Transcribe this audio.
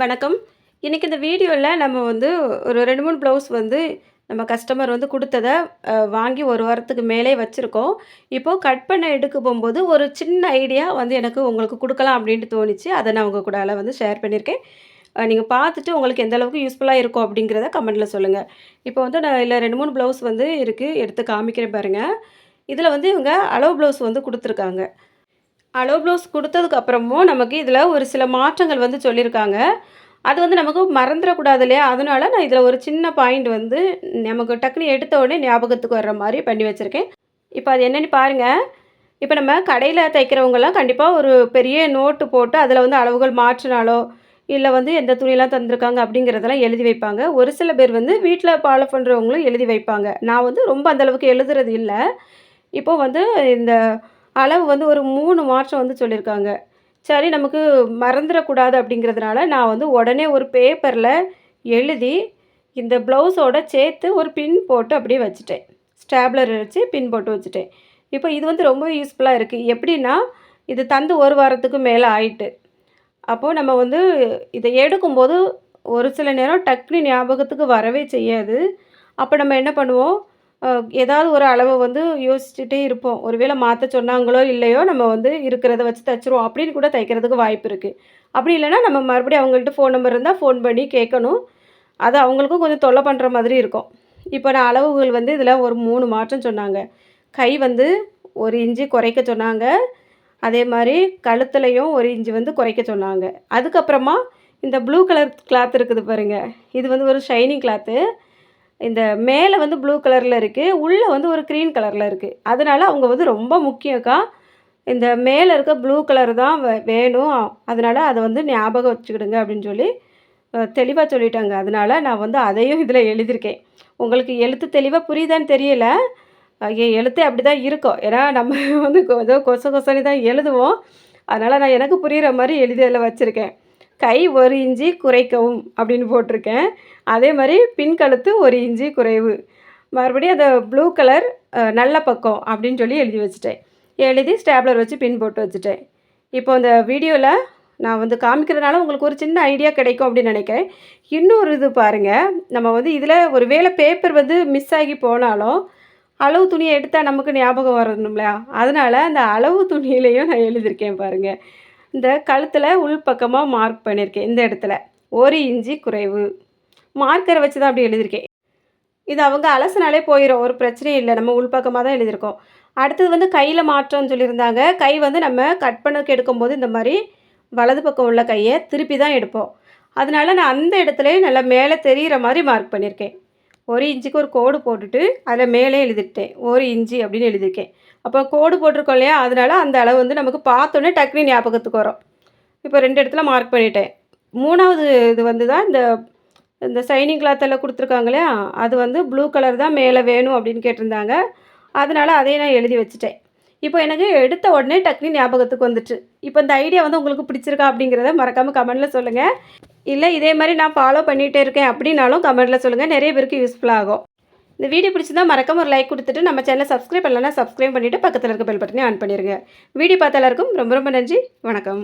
வணக்கம். இன்றைக்கி இந்த வீடியோவில் நம்ம வந்து ஒரு 2, 3 ப்ளவுஸ் வந்து நம்ம கஸ்டமர் வந்து கொடுத்ததை வாங்கி ஒரு வாரத்துக்கு மேலே வச்சுருக்கோம் இப்போது கட் பண்ண எடுக்க போகும்போது ஒரு சின்ன ஐடியா வந்து எனக்கு உங்களுக்கு கொடுக்கலாம் அப்படின்ட்டு தோணுச்சு. அதை நான் உங்கள் கூடால வந்து ஷேர் பண்ணியிருக்கேன். நீங்கள் பார்த்துட்டு உங்களுக்கு எந்த அளவுக்கு இருக்கும் அப்படிங்கிறத கமெண்ட்டில் சொல்லுங்கள் இப்போ வந்து நான் இல்லை ரெண்டு மூணு ப்ளவுஸ் வந்து இருக்குது எடுத்து காமிக்கிறேன் பாருங்கள் இதில் வந்து இவங்க அளவு ப்ளவுஸ் வந்து கொடுத்துருக்காங்க அலோ ப்ளவுஸ் கொடுத்ததுக்கப்புறமும் நமக்கு இதில் ஒரு சில மாற்றங்கள் வந்து சொல்லியிருக்காங்க. அது வந்து நமக்கு மறந்துடக்கூடாது இல்லையா? அதனால நான் இதில் ஒரு சின்ன பாயிண்ட் வந்து நமக்கு டக்குனு எடுத்த உடனே ஞாபகத்துக்கு வர்ற மாதிரி பண்ணி வச்சுருக்கேன் இப்போ அது என்னன்னு பாருங்கள் இப்போ நம்ம கடையில் தைக்கிறவங்கலாம் கண்டிப்பாக ஒரு பெரிய நோட்டு போட்டு அதில் வந்து அளவுகள் மாற்றினாலோ இல்லை வந்து எந்த துணியெல்லாம் தந்திருக்காங்க அப்படிங்கிறதெல்லாம் எழுதி வைப்பாங்க. ஒரு சில பேர் வந்து வீட்டில் ஃபாலோ பண்ணுறவங்களும் எழுதி வைப்பாங்க. நான் வந்து ரொம்ப அந்தளவுக்கு எழுதுறது இல்லை இப்போது வந்து இந்த அளவு வந்து ஒரு மூணு மாற்றம் வந்து சொல்லியிருக்காங்க. சரி நமக்கு மறந்துடக்கூடாது அப்படிங்கிறதுனால நான் வந்து உடனே ஒரு பேப்பரில் எழுதி இந்த ப்ளவுஸோட சேர்த்து ஒரு பின் போட்டு அப்படியே வச்சுட்டேன். ஸ்டாப்லர் வச்சு பின் போட்டு வச்சுட்டேன். இப்போ இது வந்து ரொம்ப யூஸ்ஃபுல்லாக இருக்குது எப்படின்னா இது தந்து ஒரு வாரத்துக்கு மேலே ஆயிட்டு. அப்போது நம்ம வந்து இதை எடுக்கும்போது ஒரு சில நேரம் டக்குனு ஞாபகத்துக்கு வரவே செய்யாது. அப்போ நம்ம என்ன பண்ணுவோம், ஏதாவது ஒரு அளவை வந்து யோசிச்சுட்டே இருப்போம். ஒரு மாற்ற சொன்னாங்களோ, இல்லையோ நம்ம வந்து இருக்கிறத வச்சு தைச்சிருவோம் அப்படின்னு கூட தைக்கிறதுக்கு வாய்ப்பு இருக்குது அப்படி இல்லைன்னா நம்ம மறுபடியும் அவங்கள்ட்ட ஃபோன் நம்பர் இருந்தால் ஃபோன் பண்ணி கேட்கணும். அது அவங்களுக்கும் கொஞ்சம் தொல்லை பண்ணுற மாதிரி இருக்கும். இப்போ நான் அளவுகள் வந்து இதில் ஒரு மூணு மாற்றம் சொன்னாங்க. கை வந்து ஒரு இன்ச்சு குறைக்க சொன்னாங்க. அதே மாதிரி கழுத்துலையும் ஒரு இஞ்சி வந்து குறைக்க சொன்னாங்க. அதுக்கப்புறமா இந்த ப்ளூ கலர் கிளாத் இருக்குது பாருங்கள் இது வந்து ஒரு ஷைனிங் கிளாத்து. இந்த மேலே வந்து ப்ளூ கலரில் இருக்குது உள்ளே வந்து ஒரு க்ரீன் கலரில் இருக்குது அதனால் அவங்க வந்து ரொம்ப முக்கியம்க்கா. இந்த மேலே இருக்க ப்ளூ கலர் தான் வே வேணும். அதனால் அதை வந்து ஞாபகம் வச்சுக்கிடுங்க அப்படின்னு சொல்லி தெளிவாக சொல்லிட்டாங்க. அதனால் நான் வந்து அதையும் இதில் எழுதியிருக்கேன். உங்களுக்கு எழுத்து தெளிவாக புரியுதான்னு தெரியல. அ என் எழுத்தே அப்டிதான் இருக்கும். ஏன்னா நம்ம வந்து ஏதோ கொச கொசனி தான் எழுதுவோம். அதனால் நான் எனக்கு புரிகிற மாதிரி எழுதி வச்சுருக்கேன் கை ஒரு இஞ்சி குறைக்கவும் அப்படின்னு போட்டிருக்கேன். அதே மாதிரி பின் கழுத்து 1 இன்ச்சு குறைவு. மறுபடியும் அதை ப்ளூ கலர் நல்ல பக்கம் அப்படின்னு சொல்லி எழுதி வச்சுட்டேன். எழுதி ஸ்டேப்லர் வச்சு பின் போட்டு வச்சுட்டேன். இப்போ இந்த வீடியோவில் நான் வந்து காமிக்கிறதுனால உங்களுக்கு ஒரு சின்ன ஐடியா கிடைக்கும் அப்படின்னு நினைக்கிறேன் இன்னொரு இது பாருங்க. நம்ம வந்து இதில் ஒரு வேளை பேப்பர் வந்து மிஸ் ஆகி போனாலும், அளவு துணியை எடுத்தால் நமக்கு ஞாபகம் வரும் இல்லையா அதனால் அந்த அளவு துணியிலையும் நான் எழுதியிருக்கேன் பாருங்கள் இந்த கழுத்தில் உள்பக்கமாக மார்க் பண்ணியிருக்கேன். இந்த இடத்துல ஒரு இஞ்சி குறைவு. மார்க்கரை வச்சு தான் அப்படி எழுதியிருக்கேன். இது அவங்க அலசினாலே போயிடும் ஒரு பிரச்சனையும் இல்லை நம்ம உள்பக்கமாக தான் எழுதியிருக்கோம். அடுத்தது வந்து கையில் மாற்றம்னு சொல்லியிருந்தாங்க. கை வந்து நம்ம கட் பண்ணக்கு எடுக்கும்போது இந்த மாதிரி வலது பக்கம் உள்ள கையை திருப்பி தான் எடுப்போம். அதனால நான் அந்த இடத்துலையும் நல்லா மேலே தெரிகிற மாதிரி மார்க் பண்ணியிருக்கேன். ஒரு இன்ச்சுக்கு ஒரு கோடு போட்டுட்டு, அதில் மேலே எழுதிட்டேன். ஒரு இன்ச்சு அப்படின்னு எழுதியிருக்கேன். அப்போ கோடு போட்டிருக்கோம் இல்லையா? அதனால் அந்த அளவு வந்து நமக்கு பார்த்தோன்னே டக்குனு ஞாபகத்துக்கு வரும். இப்போ ரெண்டு இடத்துல மார்க் பண்ணிட்டேன். மூணாவது இது வந்து தான் இந்த இந்த சைனிங் கிளாத்தெல்லாம் கொடுத்துருக்காங்க இல்லையா? அது வந்து ப்ளூ கலர் தான் மேலே வேணும் அப்படின்னு கேட்டிருந்தாங்க. அதனால் அதையும் நான் எழுதி வச்சுட்டேன். இப்போ எனக்கு எடுத்த உடனே டக்குனு ஞாபகத்துக்கு வந்துட்டு இப்போ இந்த ஐடியா வந்து உங்களுக்கு பிடிச்சிருக்கா அப்படிங்கிறத மறக்காமல் கமெண்டில் சொல்லுங்கள் இல்லை இதே மாதிரி நான் ஃபாலோ பண்ணிகிட்டே இருக்கேன் அப்படின்னாலும் கமெண்ட்டில் சொல்லுங்கள் நிறைய பேருக்கு யூஸ்ஃபுல் ஆகும். இந்த வீடியோ பிடிச்சிருந்தா மறக்காம ஒரு லைக் கொடுத்துட்டு நம்ம சேனல சப்ஸ்கிரைப் பண்ணலன்னா சப்ஸ்கிரைப் பண்ணிட்டு பக்கத்தில் இருக்க பெல் பட்டனே ஆன் பண்ணிடுங்க வீடியோ பார்த்த எல்லாருக்கும் ரொம்ப ரொம்ப நன்றி. வணக்கம்.